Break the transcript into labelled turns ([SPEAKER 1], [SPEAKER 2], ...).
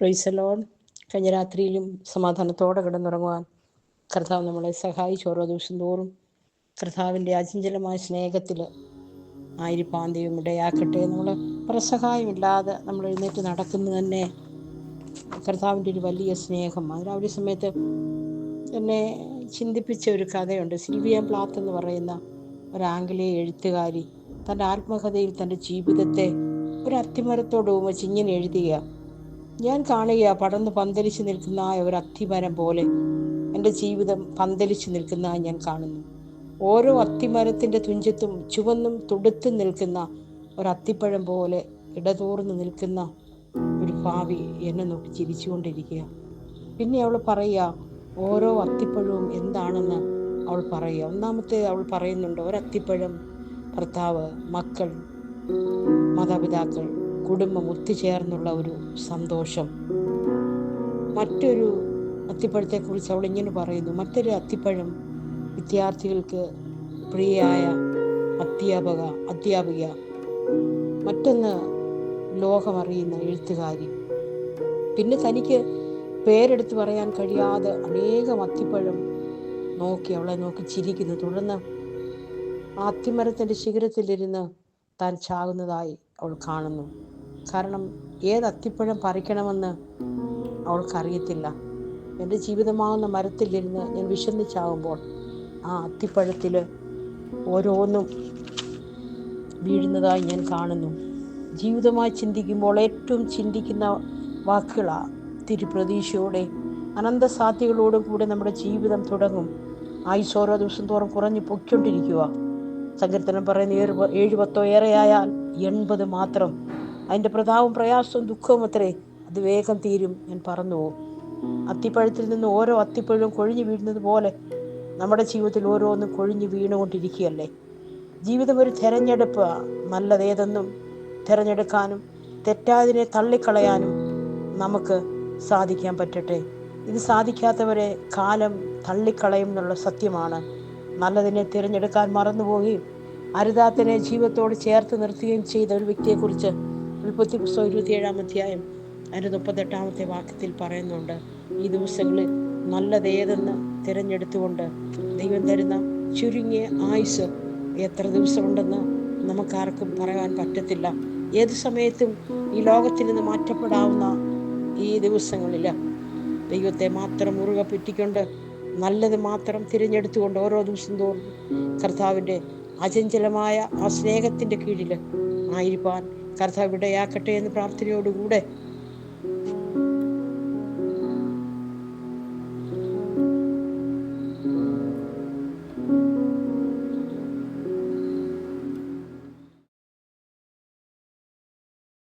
[SPEAKER 1] പ്രൈസലോൺ കഴിഞ്ഞ രാത്രിയിലും സമാധാനത്തോടെ കിടന്നുറങ്ങുവാൻ കർത്താവ് നമ്മളെ സഹായിച്ചു ഓരോ ദിവസം തോറും. കർത്താവിന്റെ അചഞ്ചലമായ സ്നേഹത്തിൽ ആയിരിപ്പാൻ ദൈവം ഇടയാക്കട്ടെ. നമ്മൾ പ്രസഹായമില്ലാതെ നമ്മൾ എഴുന്നേറ്റ് നടക്കുന്നത് തന്നെ കർത്താവിന്റെ ഒരു വലിയ സ്നേഹം. അതിന് ആ ഒരു സമയത്ത് എന്നെ ചിന്തിപ്പിച്ച ഒരു കഥയുണ്ട്. സിൽവിയ പ്ലാത്ത് എന്ന് പറയുന്ന ഒരു ആംഗലേയ എഴുത്തുകാരി തന്റെ ആത്മകഥയിൽ തന്റെ ജീവിതത്തെ ഒരു അത്തിമരത്തോട് ഉപമിച്ച് ഇങ്ങനെ എഴുതുക ഞാൻ കാണുക പടർന്ന് പന്തലിച്ചു നിൽക്കുന്ന ആ ഒരു അത്തിമരം പോലെ. എന്റെ ജീവിതം പന്തലിച്ചു നിൽക്കുന്ന ഞാൻ കാണുന്നു. ഓരോ അത്തിമരത്തിന്റെ തുഞ്ചത്തും ചുവന്നും തുടുത്തും നിൽക്കുന്ന ഒരു അത്തിപ്പഴം പോലെ ഇടതൂർന്ന് നിൽക്കുന്ന ഒരു ഭാവി എന്നെ നോക്കി ചിരിച്ചുകൊണ്ടിരിക്കുക. പിന്നെ അവൾ പറയുക ഓരോ അത്തിപ്പഴവും എന്താണെന്ന് അവൾ പറയുക. ഒന്നാമത്തെ അവൾ പറയുന്നുണ്ട് ഒരത്തിപ്പഴം ഭർത്താവ് മക്കൾ മാതാപിതാക്കൾ കുടുംബം ഒത്തുചേർന്നുള്ള ഒരു സന്തോഷം. മറ്റൊരു അത്തിപ്പഴത്തെക്കുറിച്ച് അവൾ ഇങ്ങനെ പറയുന്നു. മറ്റൊരു അത്തിപ്പഴം വിദ്യാർത്ഥികൾക്ക് പ്രിയയായ അധ്യാപക അധ്യാപിക മറ്റൊന്ന് ലോകമറിയുന്ന എഴുത്തുകാരി. പിന്നെ തനിക്ക് പേരെടുത്ത് പറയാൻ കഴിയാതെ അനേകം അത്തിപ്പഴം നോക്കി അവളെ നോക്കി ചിരിക്കുന്നു. തുടർന്ന് ആ അത്തിമരത്തിന്റെ ശിഖരത്തിലിരുന്ന് താൻ ചാകുന്നതായി അവൾ കാണുന്നു. കാരണം ഏത് അത്തിപ്പഴം പറിക്കണമെന്ന് അവൾക്കറിയത്തില്ല. എന്റെ ജീവിതമാകുന്ന മരത്തിലിരുന്ന് ഞാൻ വിശന്നിച്ചാകുമ്പോൾ ആ അത്തിപ്പഴത്തിൽ ഓരോന്നും വീഴുന്നതായി ഞാൻ കാണുന്നു. ജീവിതമായി ചിന്തിക്കുമ്പോൾ ഏറ്റവും ചിന്തിക്കുന്ന വാക്കുകളാണ് തിരുപ്രതീക്ഷയോടെ അനന്തസാധ്യകളോടും കൂടെ നമ്മുടെ ജീവിതം തുടങ്ങും. ആയുസ് ഓരോ ദിവസം തോറും കുറഞ്ഞു പൊയ്ക്കൊണ്ടിരിക്കുക. സങ്കീർത്തനം പറയുന്ന ഏഴ് ഏഴ് പത്തോ ഏറെയായാൽ എൺപത് മാത്രം. അതിന്റെ പ്രതാവും പ്രയാസവും ദുഃഖവും അത്രേ. അത് വേഗം തീരും ഞാൻ പറഞ്ഞു പോകും അത്തിപ്പഴത്തിൽ നിന്ന് ഓരോ അത്തിപ്പഴവും കൊഴിഞ്ഞു വീഴുന്നത് പോലെ നമ്മുടെ ജീവിതത്തിൽ ഓരോന്നും കൊഴിഞ്ഞു വീണുകൊണ്ടിരിക്കുകയല്ലേ? ജീവിതം ഒരു തിരഞ്ഞെടുപ്പ്. നല്ലതേതെന്നും തിരഞ്ഞെടുക്കാനും തെറ്റാതിനെ തള്ളിക്കളയാനും നമുക്ക് സാധിക്കാൻ പറ്റട്ടെ. ഇത് സാധിക്കാത്തവരെ കാലം തള്ളിക്കളയും എന്നുള്ള സത്യമാണ്. നല്ലതിനെ തിരഞ്ഞെടുക്കാൻ മറന്നുപോവുകയും അരുതാത്തിനെ ജീവിതത്തോട് ചേർത്ത് നിർത്തുകയും ചെയ്ത ഒരു വ്യക്തിയെക്കുറിച്ച് ഉൽപ്പത്തി പുസ്തകം ഇരുപത്തിയേഴാം അധ്യായം അതിന്റെ മുപ്പത്തെട്ടാമത്തെ വാക്യത്തിൽ പറയുന്നുണ്ട് ഈ ദിവസങ്ങളിൽ നല്ലതേതെന്ന് തിരഞ്ഞെടുത്തുകൊണ്ട് ദൈവം തരുന്ന ചുരുങ്ങിയ ആയുസ് എത്ര ദിവസമുണ്ടെന്ന് നമുക്കാർക്കും പറയാൻ പറ്റത്തില്ല. ഏത് സമയത്തും ഈ ലോകത്തിൽ നിന്ന് മാറ്റപ്പെടാവുന്ന ഈ ദിവസങ്ങളിൽ ദൈവത്തെ മാത്രം മുറുകെ പറ്റിക്കൊണ്ട് നല്ലത് മാത്രം തിരഞ്ഞെടുത്തുകൊണ്ട് ഓരോ ദിവസം തോറും കർത്താവിന്റെ അചഞ്ചലമായ ആ സ്നേഹത്തിന്റെ കീഴിൽ ആയിരിക്കാൻ കർത്താവ് ഇടയാക്കട്ടെ എന്ന് പ്രാർത്ഥനയോടുകൂടെ